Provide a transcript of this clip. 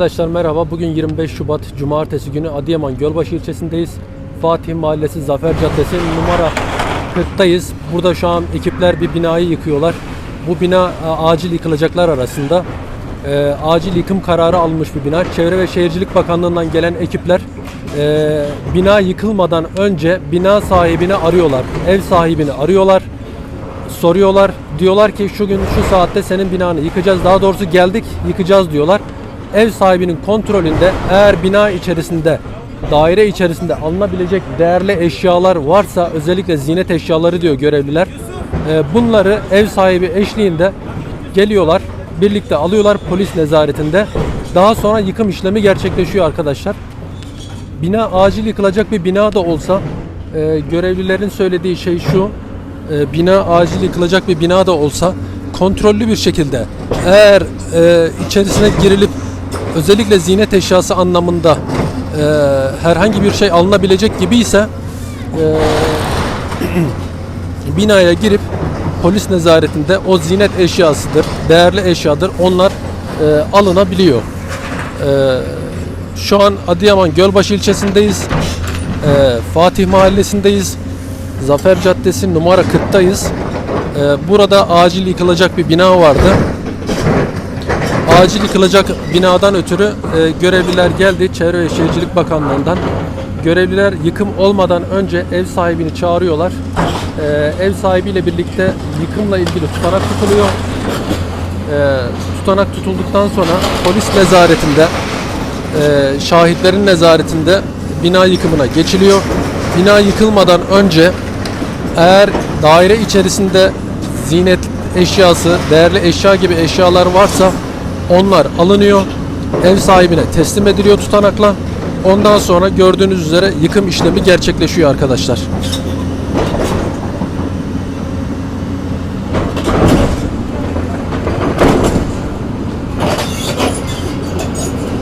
Arkadaşlar merhaba. Bugün 25 Şubat Cumartesi günü Adıyaman Gölbaşı ilçesindeyiz. Fatih Mahallesi Zafer Caddesi numara 40'tayız. Burada şu an ekipler bir binayı yıkıyorlar. Bu bina e, acil yıkılacaklar arasında. E, acil yıkım kararı alınmış bir bina. Çevre ve Şehircilik Bakanlığı'ndan gelen ekipler e, bina yıkılmadan önce bina sahibini arıyorlar. Ev sahibini arıyorlar soruyorlar. Diyorlar ki şu gün şu saatte senin binanı yıkacağız. Daha doğrusu geldik yıkacağız diyorlar. Ev sahibinin kontrolünde eğer bina içerisinde daire içerisinde alınabilecek değerli eşyalar varsa özellikle ziynet eşyaları diyor görevliler. Ee, Bunları ev sahibi eşliğinde geliyorlar. Birlikte alıyorlar polis nezaretinde. Daha sonra yıkım işlemi gerçekleşiyor arkadaşlar. Bina acil yıkılacak bir bina da olsa e, görevlilerin söylediği şey şu. e, bina acil yıkılacak bir bina da olsa kontrollü bir şekilde eğer e, içerisine girilip özellikle ziynet eşyası anlamında e, herhangi bir şey alınabilecek gibi ise binaya girip polis nezaretinde o ziynet eşyasıdır, değerli eşyadır onlar e, alınabiliyor. E, şu an Adıyaman Gölbaşı ilçesindeyiz. Ee, Fatih Mahallesi'ndeyiz. Zafer Caddesi numara 40'tayız. Ee, burada acil yıkılacak bir bina vardı. Acil yıkılacak binadan ötürü e, görevliler geldi Çevre ve Şehircilik Bakanlığı'ndan. Görevliler yıkım olmadan önce ev sahibini çağırıyorlar. Ee, ev sahibiyle birlikte yıkımla ilgili tutanak tutuluyor. Ee, tutanak tutulduktan sonra polis nezaretinde e, şahitlerin nezaretinde bina yıkımına geçiliyor. Bina yıkılmadan önce eğer daire içerisinde ziynet eşyası, değerli eşya gibi eşyalar varsa onlar alınıyor. Ev sahibine teslim ediliyor tutanakla. Ondan sonra gördüğünüz üzere yıkım işlemi gerçekleşiyor arkadaşlar.